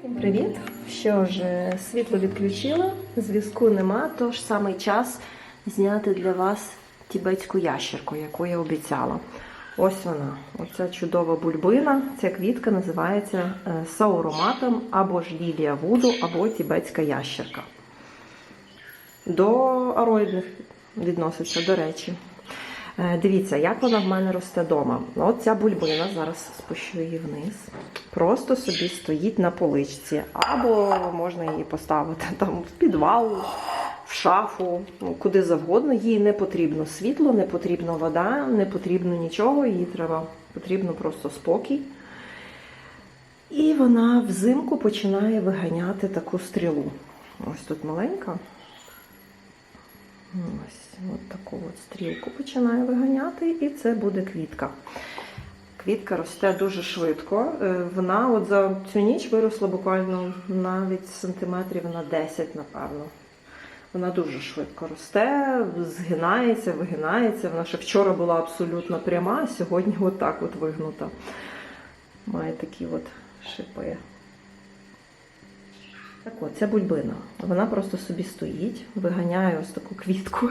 Всім привіт! Що ж, е, світло відключила, зв'язку нема, тож саме час зняти для вас тібетську ящерку, яку я обіцяла. Ось вона, оця чудова бульбина. Ця квітка називається е, сауроматом або ж лілія вуду, або тібетська ящерка. До ароїдних відноситься, до речі. Е, Дивіться, як вона в мене росте вдома. От ця бульбина, зараз спущу її вниз. Просто собі стоїть на поличці. Або можна її поставити там в підвал, в шафу, ну, куди завгодно. Їй не потрібно світло, не потрібна вода, не потрібно нічого. Їй треба потрібно просто спокій. І вона взимку починає виганяти таку стрілу. Ось тут маленька. Ось от таку от стрілку починає виганяти, і це буде квітка. Квітка росте дуже швидко. Е, Вона от за цю ніч виросла буквально навіть сантиметрів на 10, напевно. Вона дуже швидко росте, згинається, вигинається. Вона ще вчора була абсолютно пряма, а сьогодні отак от вигнута. Має такі от шипи. Так от, ця бульбина. Вона просто собі стоїть, виганяє ось таку квітку.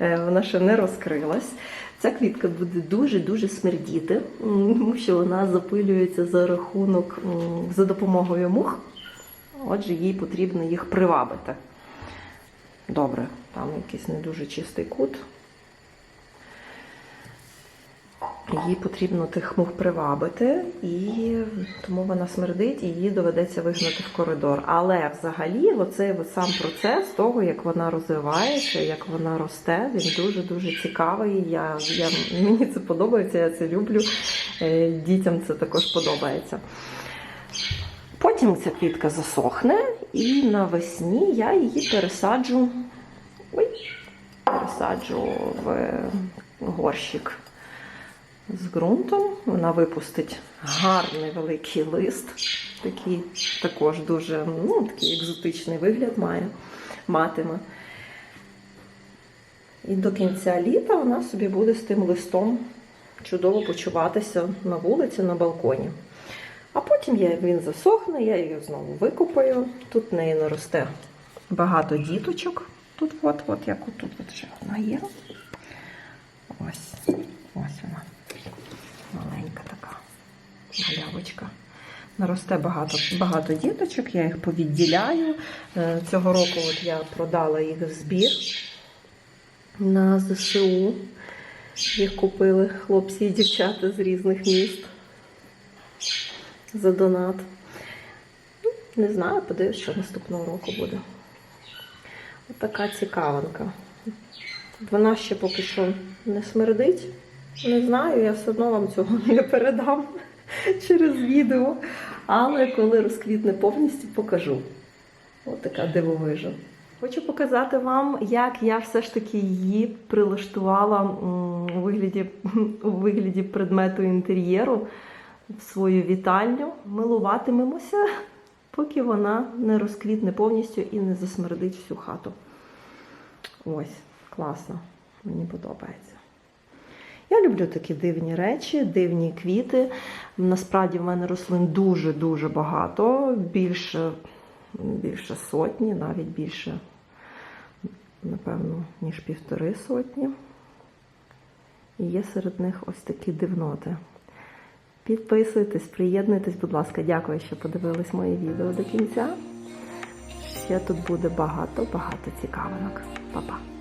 Е, Вона ще не розкрилась. Ця квітка буде дуже-дуже смердіти, тому що вона запилюється за рахунок за допомогою мух. Отже, їй потрібно їх привабити. Добре, там якийсь не дуже чистий кут. Їй потрібно тих мух привабити, і тому вона смердить, і її доведеться вигнати в коридор. Але взагалі, оцей сам процес того, як вона розвивається, як вона росте, він дуже-дуже цікавий. Я, я, мені це подобається, я це люблю. Е, Дітям це також подобається. Потім ця квітка засохне, і навесні я її пересаджу. Ой, пересаджу в горщик з ґрунтом. Вона випустить гарний великий лист, такий також дуже ну, такий екзотичний вигляд має, матиме. І до кінця літа вона собі буде з тим листом чудово почуватися на вулиці, на балконі. А потім я, він засохне, я її знову викопаю. Тут в неї наросте багато діточок. Тут от, от, як отут от ще вона є. Ось вона маленька така малявочка. Наросте багато, багато діточок, я їх повідділяю. Е, Цього року от я продала їх в збір на ЗСУ. Їх купили хлопці і дівчата з різних міст за донат. Ну, Не знаю, подивлюсь, що наступного року буде. От така цікавинка. Вона ще поки що не смердить. Не знаю, я все одно вам цього не передам через відео. Але коли розквітне повністю, покажу. Ось така дивовижа. Хочу показати вам, як я все ж таки її прилаштувала у вигляді, у вигляді предмету інтер'єру в свою вітальню. Милуватимемося, поки вона не розквітне повністю і не засмердить всю хату. Ось, класно, мені подобається. Я люблю такі дивні речі, дивні квіти. Насправді в мене рослин дуже-дуже багато, більше, більше сотні, навіть більше, напевно, ніж півтори сотні. І є серед них ось такі дивноти. Підписуйтесь, приєднуйтесь, будь ласка, дякую, що подивились моє відео до кінця. Ще тут буде багато-багато цікавинок. Па-па!